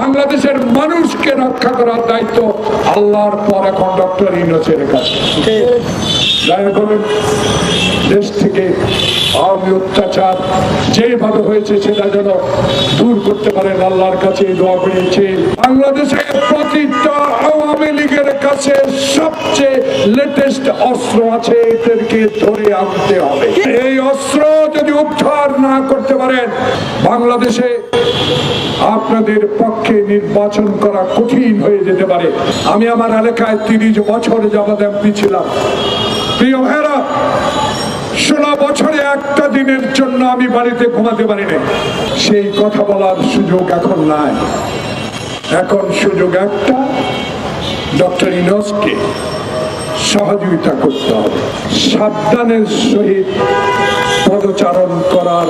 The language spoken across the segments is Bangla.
বাংলাদেশের মানুষকে রক্ষা করার দায়িত্ব আল্লাহর পর এখন ডক্টর ইউনুসের কাছে। দেশ থেকে আওয়ামী অত্যাচার যেভাবে হয়েছে সেটা যেন দূর করতে পারেন আল্লাহর কাছে দোয়া করেছে বাংলাদেশে প্রতিটা আওয়ামী লীগের কাছে সবচেয়ে লেটেস্ট অস্ত্র আছে, এদেরকে ধরে আনতে হবে। এই অস্ত্র উদ্ধার না করতে পারেন, বাংলাদেশে আপনাদের পক্ষে নির্বাচন করা কঠিন হয়ে যেতে পারে। আমি আমার এলাকায় তিরিশ বছর যাবৎ এমপি ছিলাম। প্রিয় ভাইরা ষোলো বছরে একটা দিনের জন্য আমি বাড়িতে ঘুমাতে পারিনি। সেই কথা বলার সুযোগ এখন নাই। এখন সুযোগ একটা, ডক্টর ইনসকে সহযোগিতা করতে হবে। সাবধানের সহিত পদচারণ করার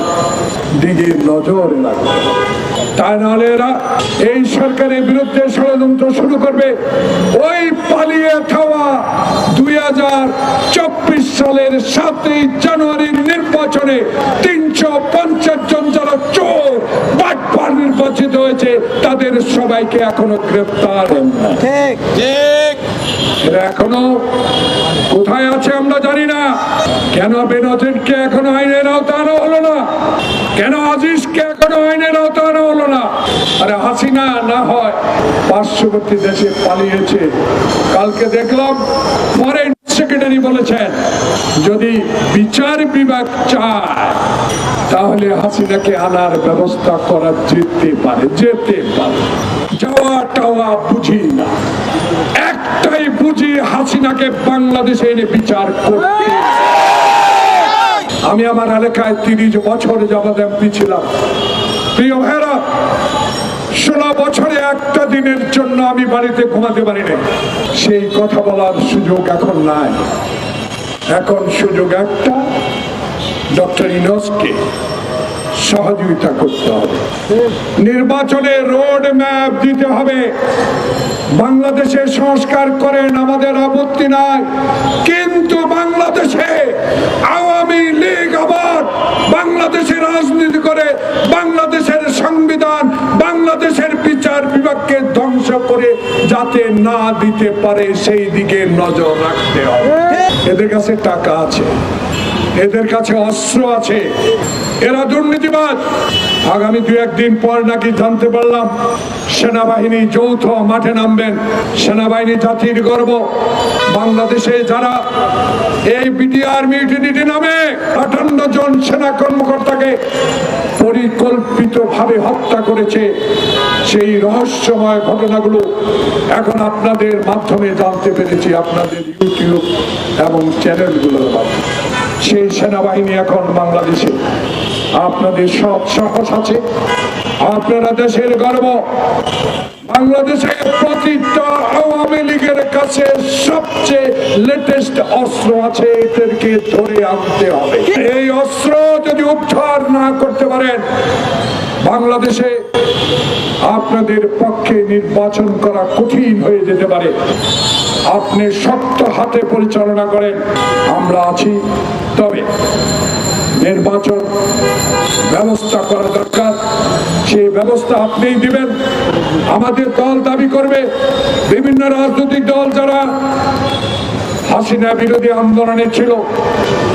দিকে নজর রাখবে। তাই নাহলে এরা এই সরকারের বিরুদ্ধে ষড়যন্ত্র শুরু করবে। ওই পালিয়ে খাওয়া দুই হাজার চব্বিশ সালের সাতই জানুয়ারির নির্বাচনে তিনশো পঞ্চাশ জন যারা চোর বাটপার নির্বাচিত হয়েছে তাদের সবাইকে এখনও গ্রেপ্তার ঠিক। এখনও কোথায় আছে আমরা জানি না। কেন বেনজিরকে এখনও আইনের আওতা আনা হলো না? কেন আজিজকে এখনও আইনের আওতা আনা হলো না? আরে হাসিনা না হয় পার্শ্ববর্তী দেশে পালিয়েছে। কালকে দেখলাম ফরেন সেক্রেটারি বলেছেন, যদি বিচার বিভাগ চায়, তাহলে হাসিনাকে আনার ব্যবস্থা করা যেতে পারে যেতে পারে। যাওয়া টাওয়া বুঝি না। বুঝি হাসিনাকে বাংলাদেশে এনে বিচার করতে। আমি আমার এলাকায় তিরিশ বছর যাবৎ এমপি ছিলাম। প্রিয় ভাইরা ষোলো বছরে একটা দিনের জন্য আমি বাড়িতে ঘুমাতে পারিনি। সেই কথা বলার সুযোগ এখন নাই। এখন সুযোগ একটা, ডক্টর ইনসকে। সহযোগিতা করতে হবে। নির্বাচনে রোড ম্যাপ দিতে হবে। বাংলাদেশে সংস্কার করেন আমাদের আপত্তি নাই। কিন্তু বাংলাদেশে আওয়ামী লীগ আবার বাংলাদেশে রাজনীতি করে, বাংলাদেশের সংবিধান, বাংলাদেশের বিচার বিভাগকে ধ্বংস করে যাতে না দিতে পারে, সেই দিকে নজর রাখতে হবে। এদের কাছে টাকা আছে। এদের কাছে অস্ত্র আছে। এরা দুর্নীতিবাদ আগামী দু একদিন পর নাকি জানতে পারলাম, সেনাবাহিনী যৌথ মাঠে নামবেন। সেনাবাহিনী জাতির গর্ব। বাংলাদেশে যারা এই বিটিআর মিউটিনিটি নামে আটান্ন জন সেনা কর্মকর্তাকে পরিকল্পিতভাবে হত্যা করেছে, সেই রহস্যময় ঘটনাগুলো এখন আপনাদের মাধ্যমে জানতে পেরেছি, আপনাদের ইউটিউব এবং চ্যানেলগুলোর মাধ্যমে। সেই সেনাবাহিনী এখন বাংলাদেশে। আপনাদের সব সাহস আছে। আপনারা দেশের গর্ব। বাংলাদেশে প্রতিটা আওয়ামী লীগের কাছে সবচেয়ে লেটেস্ট অস্ত্র আছে, এদেরকে ধরে আনতে হবে। এই অস্ত্র যদি উদ্ধার না করতে পারেন, বাংলাদেশে আপনাদের পক্ষে নির্বাচন করা কঠিন হয়ে যেতে পারে। আপনি শক্ত হাতে পরিচালনা করেন, আমরা আছি। নির্বাচন ব্যবস্থা করা দরকার। সেই ব্যবস্থা আপনিই দিবেন। আমাদের দল দাবি করবে, বিভিন্ন রাজনৈতিক দল যারা হাসিনা বিরোধী আন্দোলনে ছিল,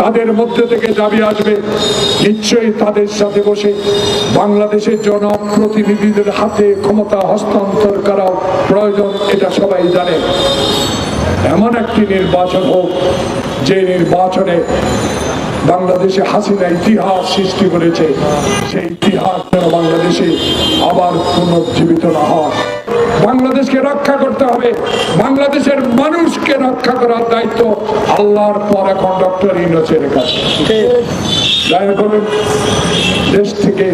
তাদের মধ্যে থেকে দাবি আসবে। নিশ্চয়ই তাদের সাথে বসে বাংলাদেশের জনপ্রতিনিধিদের হাতে ক্ষমতা হস্তান্তর করা প্রয়োজন, এটা সবাই জানে। এমন একটি নির্বাচন হোক, যে নির্বাচনে বাংলাদেশে হাসিনা ইতিহাস সৃষ্টি করেছে। সেই ইতিহাস যেন বাংলাদেশে আবার পুনর্জীবিত না হয়। বাংলাদেশকে রক্ষা করতে হবে। বাংলাদেশের মানুষকে রক্ষা করার দায়িত্ব আল্লাহর পর এখন ডক্টর ইনোসের কাছে। দেশ থেকে